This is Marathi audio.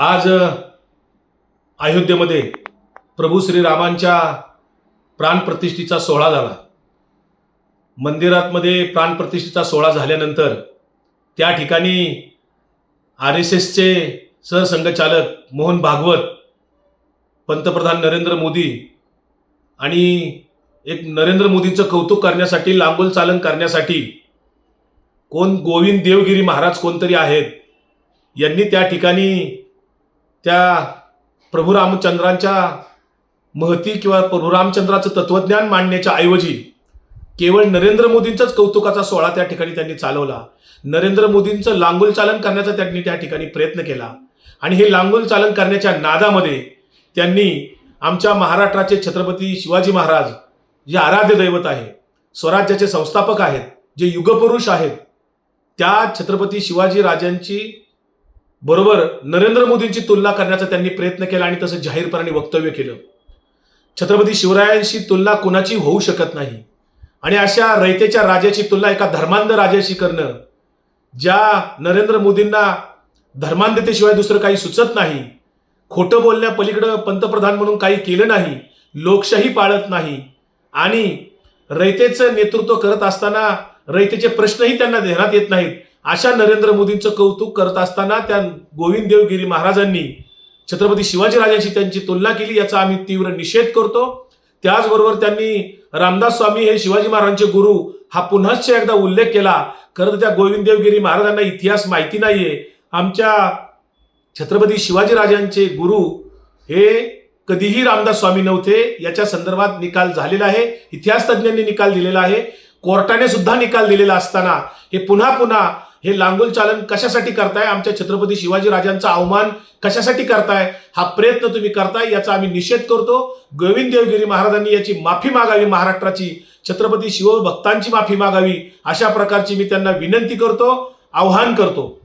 आज अयोध्येमध्ये प्रभू श्रीरामांच्या प्राणप्रतिष्ठेचा सोहळा झाला. मंदिरातमध्ये प्राणप्रतिष्ठेचा सोहळा झाल्यानंतर त्या ठिकाणी आर एस एसचे सहसंघचालक मोहन भागवत पंतप्रधान नरेंद्र मोदी आणि एक नरेंद्र मोदींचं कौतुक करण्यासाठी लांबोल चालन करण्यासाठी कोण गोविंद देवगिरी महाराज कोणतरी आहेत यांनी त्या ठिकाणी त्या प्रभू रामचंद्रांच्या महती किंवा प्रभू रामचंद्राचं तत्वज्ञान मांडण्याच्या ऐवजी केवळ नरेंद्र मोदींचाच कौतुकाचा सोहळा त्या ठिकाणी त्यांनी चालवला. नरेंद्र मोदींचं लांगुल चालन करण्याचा त्यांनी त्या ठिकाणी प्रयत्न केला. आणि हे लांगुल चालन करण्याच्या नादामध्ये त्यांनी आमच्या महाराष्ट्राचे छत्रपती शिवाजी महाराज जे आराध्य दैवत आहे स्वराज्याचे संस्थापक आहेत जे युगपुरुष आहेत त्या छत्रपती शिवाजी राजांची बरोबर नरेंद्र मोदींची तुलना करण्याचा त्यांनी प्रयत्न केला आणि तसं जाहीरपणाने वक्तव्य केलं. छत्रपती शिवरायांशी तुलना कुणाची होऊ शकत नाही. आणि अशा रयतेच्या राजाची तुलना एका धर्मांध राजाशी करणं ज्या नरेंद्र मोदींना धर्मांधतेशिवाय दुसरं काही सुचत नाही खोटं बोलण्या पलीकडं पंतप्रधान म्हणून काही केलं नाही लोकशाही पाळत नाही आणि रयतेचं नेतृत्व करत असताना रयतेचे प्रश्नही त्यांना ध्यानात येत नाहीत अशा नरेंद्र मोदींचं कौतुक करत असताना त्या गोविंद देवगिरी महाराजांनी छत्रपती शिवाजीराजांशी त्यांची तुलना केली याचा आम्ही तीव्र निषेध करतो. त्याचबरोबर त्यांनी रामदास स्वामी हे शिवाजी महाराजांचे गुरु हा पुन्हाच एकदा उल्लेख केला. खरं त्या गोविंद देवगिरी महाराजांना इतिहास माहिती नाहीये. आमच्या छत्रपती शिवाजीराजांचे गुरु हे कधीही रामदास स्वामी नव्हते. याच्या संदर्भात निकाल झालेला आहे. इतिहास तज्ज्ञांनी निकाल दिलेला आहे. कोर्टाने सुद्धा निकाल दिलेला असताना हे पुन्हा पुन्हा हे लांगुल चालन कशासाठी करताय? आमच्या छत्रपती शिवाजी राजांचा अवमान कशासाठी करताय? हा प्रयत्न तुम्ही करताय याचा आम्ही निषेध करतो. गोविंद देवगिरी महाराजांनी याची माफी मागावी महाराष्ट्राची छत्रपती शिवभक्तांची माफी मागावी अशा प्रकारची मी त्यांना विनंती करतो आव्हान करतो.